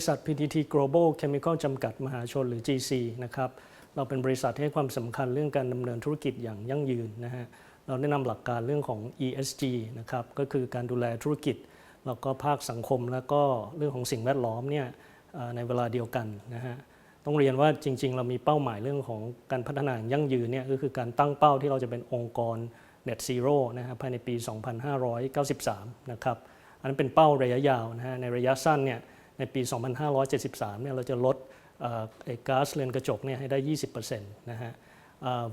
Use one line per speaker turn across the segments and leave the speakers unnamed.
ริษัท PTT Global Chemical จำกัดมหาชนหรือ GC นะครับเราเป็นบริษัทที่ให้ความสำคัญเรื่องการดำเนินธุรกิจอย่างยั่งยืนนะฮะเราได้นำหลักการเรื่องของ ESG นะครับก็คือการดูแลธุรกิจ แล้วก็ภาคสังคม แล้วก็เรื่องของสิ่งแวดล้อมเนี่ยในเวลาเดียวกันนะฮะต้องเรียนว่าจริง ๆ เรามีเป้าหมายเรื่องของการพัฒนาอย่างยั่งยืนเนี่ยก็คือการตั้งเป้าที่เราจะเป็นองค์กร Net Zero นะฮะภายในปี 2593 นะครับอันนั้นเป็นเป้าระยะยาวนะฮะในระยะสั้นเนี่ย ในปี 2573 เนี่ยเราจะลดไอ้ก๊าซเรือนกระจกเนี่ยให้ได้ 20%นะฮะ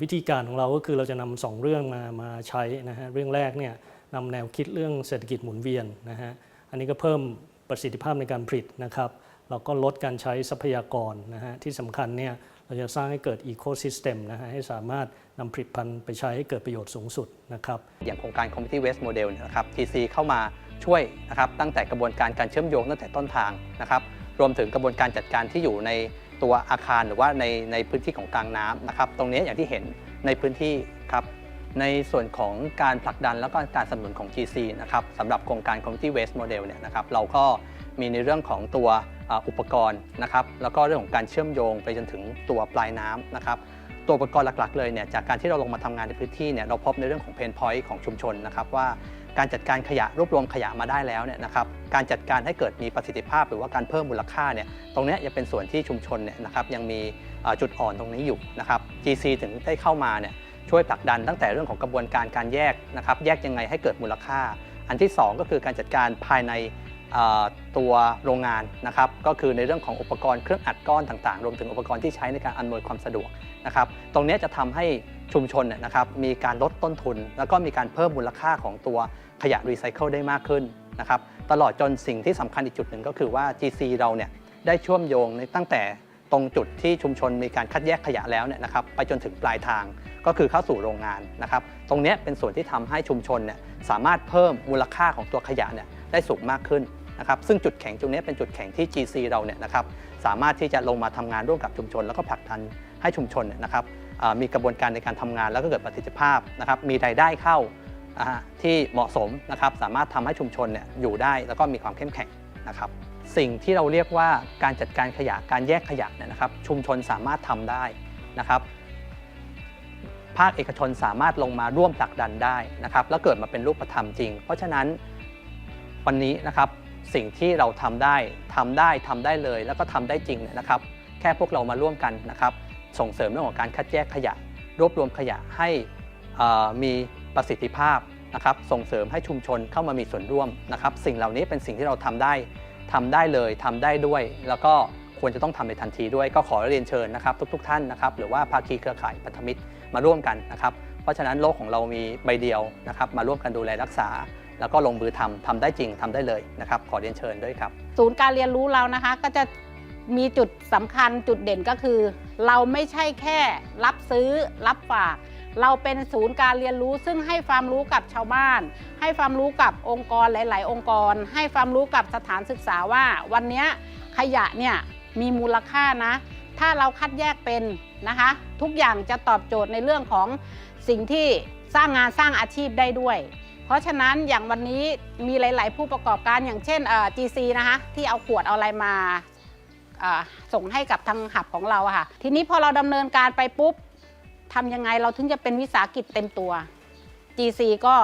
วิธีการของเราก็คือเราจะนำสองเรื่องมามาใช้นะฮะเรื่องแรกเนี่ยนำแนวคิดเรื่องเศรษฐกิจหมุนเวียนนะฮะอันนี้ก็เพิ่มประสิทธิภาพในการผลิตนะครับเราก็ลดการใช้ทรัพยากรนะฮะที่สำคัญเนี่ย เราจะสร้างให้เกิดอีโคซิสเต็มนะฮะให้สามารถนำผลิตภัณฑ์ไปใช้ให้เกิดประโยชน์สูงสุดนะครับ
อย่างโครงการ Community Waste Model เนี่ยนะครับ TC เข้ามาช่วยนะครับตั้งแต่กระบวนการการเชื่อมโยงตั้งแต่ต้นทางนะครับรวมถึงกระบวนการจัดการที่อยู่ในตัวอาคารหรือว่าในในพื้นที่ของกลางน้ำนะครับตรงนี้อย่างที่เห็นในพื้นที่ครับในส่วนของการผลักดันแล้วก็การสนับสนุนของ GC นะครับสำหรับโครงการ Community Waste Model เนี่ยนะครับเราก็มีในเรื่องของตัว อุปกรณ์นะครับแล้วก็เรื่องของการเชื่อมโยงไปจนถึงตัวปลายน้ำนะครับตัวอุปกรณ์หลักๆเลยเนี่ยจากการที่เราลงมาทำงานในพื้นที่เนี่ยเราพบในเรื่องของเพนพอยต์ของชุมชนนะครับว่าการจัดการขยะรวบรวมขยะมาได้แล้วเนี่ยนะครับการจัดการให้เกิดมีประสิทธิภาพ หรือว่าการเพิ่มมูลค่าเนี่ยตรงนี้ยังเป็นส่วนที่ชุมชนเนี่ยนะครับยังมีจุดอ่อนตรงนี้อยู่นะครับ GC ถึงได้เข้ามาเนี่ยช่วยผลักดันตั้งแต่เรื่องของกระบวนการการแยกนะครับแยกยังไงให้เกิดมูลค่า อันที่สองก็คือการจัดการภายใน ตัวโรงงานนะครับก็คือในเรื่องของอุปกรณ์เครื่องอัดก้อนต่างๆ รวมถึงอุปกรณ์ที่ใช้ในการอำนวยความสะดวกนะครับตรงนี้จะทำให้ชุมชนเนี่ยนะครับมีการลดต้นทุน แล้วก็มีการเพิ่มมูลค่าของตัวขยะรีไซเคิลได้มากขึ้นนะครับตลอดจนสิ่งที่สำคัญอีกจุดหนึ่งก็คือว่า GC เราเนี่ยได้เชื่อมโยงในตั้งแต่ตรงจุดที่ชุมชนมีการคัดแยกขยะแล้วเนี่ยนะครับไปจนถึงปลายทางก็คือเข้าสู่โรงงานนะครับ ตรงนี้เป็นส่วนที่ทำให้ชุมชนเนี่ยสามารถเพิ่มมูลค่าของตัวขยะเนี่ย ได้สูงมากขึ้นนะครับซึ่งจุดแข็งตรงนี้เป็นจุดแข็งที่ GC เราเนี่ยนะครับสามารถที่จะลงมาทำงานร่วมกับชุมชน แล้วก็ผลักดันให้ชุมชนเนี่ยนะครับมีกระบวนการในการทำงาน แล้วก็เกิดประสิทธิภาพนะครับมีรายได้เข้าอ่าที่เหมาะสมนะครับสามารถทำให้ชุมชนเนี่ยอยู่ได้แล้วก็มีความเข้มแข็งนะครับสิ่งที่เราเรียกว่าการจัดการขยะการแยกขยะเนี่ยนะครับชุมชนสามารถทำได้นะครับภาคเอกชนสามารถลงมาร่วมผลักดันได้นะครับแล้วเกิดมาเป็นรูปธรรมจริง เพราะฉะนั้น วันนี้นะครับสิ่งที่เราทำได้ทำได้ทำได้เลย แล้วก็ทำได้จริงนะครับ แค่พวกเรามาร่วมกันนะครับ ส่งเสริมเรื่องของการคัดแยกขยะ รวบรวมขยะให้มีประสิทธิภาพนะครับ ส่งเสริมให้ชุมชนเข้ามามีส่วนร่วมนะครับ สิ่งเหล่านี้เป็นสิ่งที่เราทำได้ทำได้เลยทำได้ด้วย แล้วก็ควรจะต้องทำในทันทีด้วย ก็ขอเรียนเชิญนะครับ ทุกๆท่านนะครับ หรือว่าภาคีเครือข่ายพันธมิตรมาร่วมกันนะครับ เพราะฉะนั้นโลกของเรามีใบเดียวนะครับ มาร่วมกันดูแลรักษา แล้วก็ลงมือทำทำได้จริงทำได้เลยนะครับ ขอเรียนเชิญด้วยครับ
ศูนย์การเรียนรู้เรานะคะก็จะมีจุดสำคัญจุดเด่นก็คือ เราไม่ใช่แค่รับซื้อรับฝาก เราเป็นศูนย์การเรียนรู้ ซึ่งให้ความรู้กับชาวบ้าน ให้ความรู้กับองค์กรหลาย ๆ องค์กร ให้ความรู้กับสถานศึกษาว่า วันนี้ขยะเนี่ยมีมูลค่านะ ถ้าเราคัดแยกเป็นนะคะ ทุกอย่างจะตอบโจทย์ในเรื่องของสิ่งที่สร้างงานสร้างอาชีพได้ด้วย เพราะฉะนั้นอย่างวันนี้มีหลาย ๆ ผู้ประกอบการอย่างเช่นเอ่อ GC นะคะที่เอาขวดเอาอะไรมาส่งให้กับทางหับของเราค่ะ ทีนี้พอเราดำเนินการไปปุ๊บทำยังไงเราถึงจะเป็นวิสาหกิจเต็มตัว GC ก็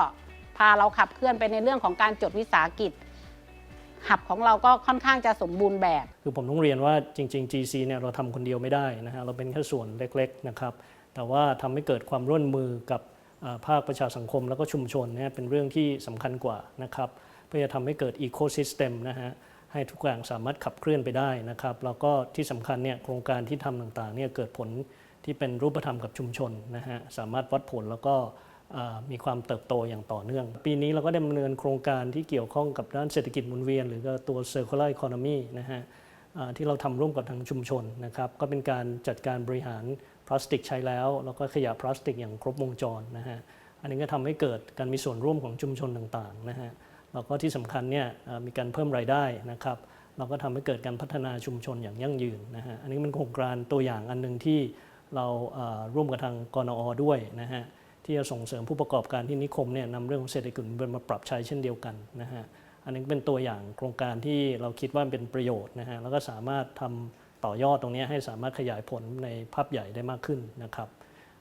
พาเราขับเคลื่อนไปในเรื่องของการจดวิสาหกิจหับของเราก็ค่อนข้างจะสมบูรณ์แบบ
คือผมต้องเรียนว่าจริง ๆ GC เนี่ยเราทำคนเดียวไม่ได้นะฮะเราเป็นแค่ส่วนเล็ก ๆ นะครับ แต่ว่าทำให้เกิดความร่วมมือกับ ภาคประชาสังคมแล้วก็ชุมชนเนี่ยเป็นเรื่องที่สำคัญกว่านะครับเพื่อจะทำให้เกิดอีโคซิสเต็มนะฮะให้ทุกอย่างสามารถขับเคลื่อนไปได้นะครับแล้วก็ที่สำคัญเนี่ยโครงการที่ทำต่างๆเนี่ยเกิดผลที่เป็นรูปธรรมกับชุมชนนะฮะสามารถวัดผลแล้วก็มีความเติบโตอย่างต่อเนื่อง ปีนี้เราก็ได้ดำเนินโครงการที่เกี่ยวข้องกับด้านเศรษฐกิจหมุนเวียน หรือก็ตัว circular economy นะฮะ ที่เราทำร่วมกับทางชุมชนนะครับก็เป็นการจัดการบริหารพลาสติกใช้แล้ว แล้วก็ขยะพลาสติกอย่างครบวงจรนะฮะอันนี้ก็ทำให้เกิดการมีส่วนร่วมของชุมชนต่างๆนะฮะแล้วก็ที่สำคัญเนี่ยมีการเพิ่มรายได้นะครับเราก็ทำให้เกิดการพัฒนาชุมชนอย่างยั่งยืนนะฮะอันนี้เป็นโครงการตัวอย่างอันหนึ่งที่เราร่วมกับทางกนอด้วยนะฮะที่จะส่งเสริมผู้ประกอบการที่นิคมเนี่ยนำเรื่องของเศรษฐกิจมุนเวียนมาปรับใช้เช่นเดียวกันนะฮะ อันนี้เป็นตัวอย่างโครงการที่เราคิดว่าเป็นประโยชน์นะฮะแล้วก็สามารถทำต่อยอดตรงนี้ให้สามารถขยายผลในภาพใหญ่ได้มากขึ้นนะครับ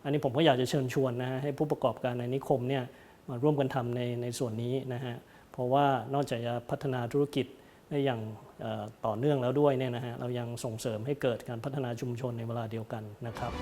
อันนี้ผมก็อยากจะเชิญชวนนะฮะให้ผู้ประกอบการในนิคมเนี่ยมาร่วมกันทำในในส่วนนี้นะฮะเพราะว่านอกจากจะพัฒนาธุรกิจได้อย่างต่อเนื่องแล้วด้วยเนี่ยนะฮะเรายังส่งเสริมให้เกิดการพัฒนาชุมชนในเวลาเดียวกันนะครับ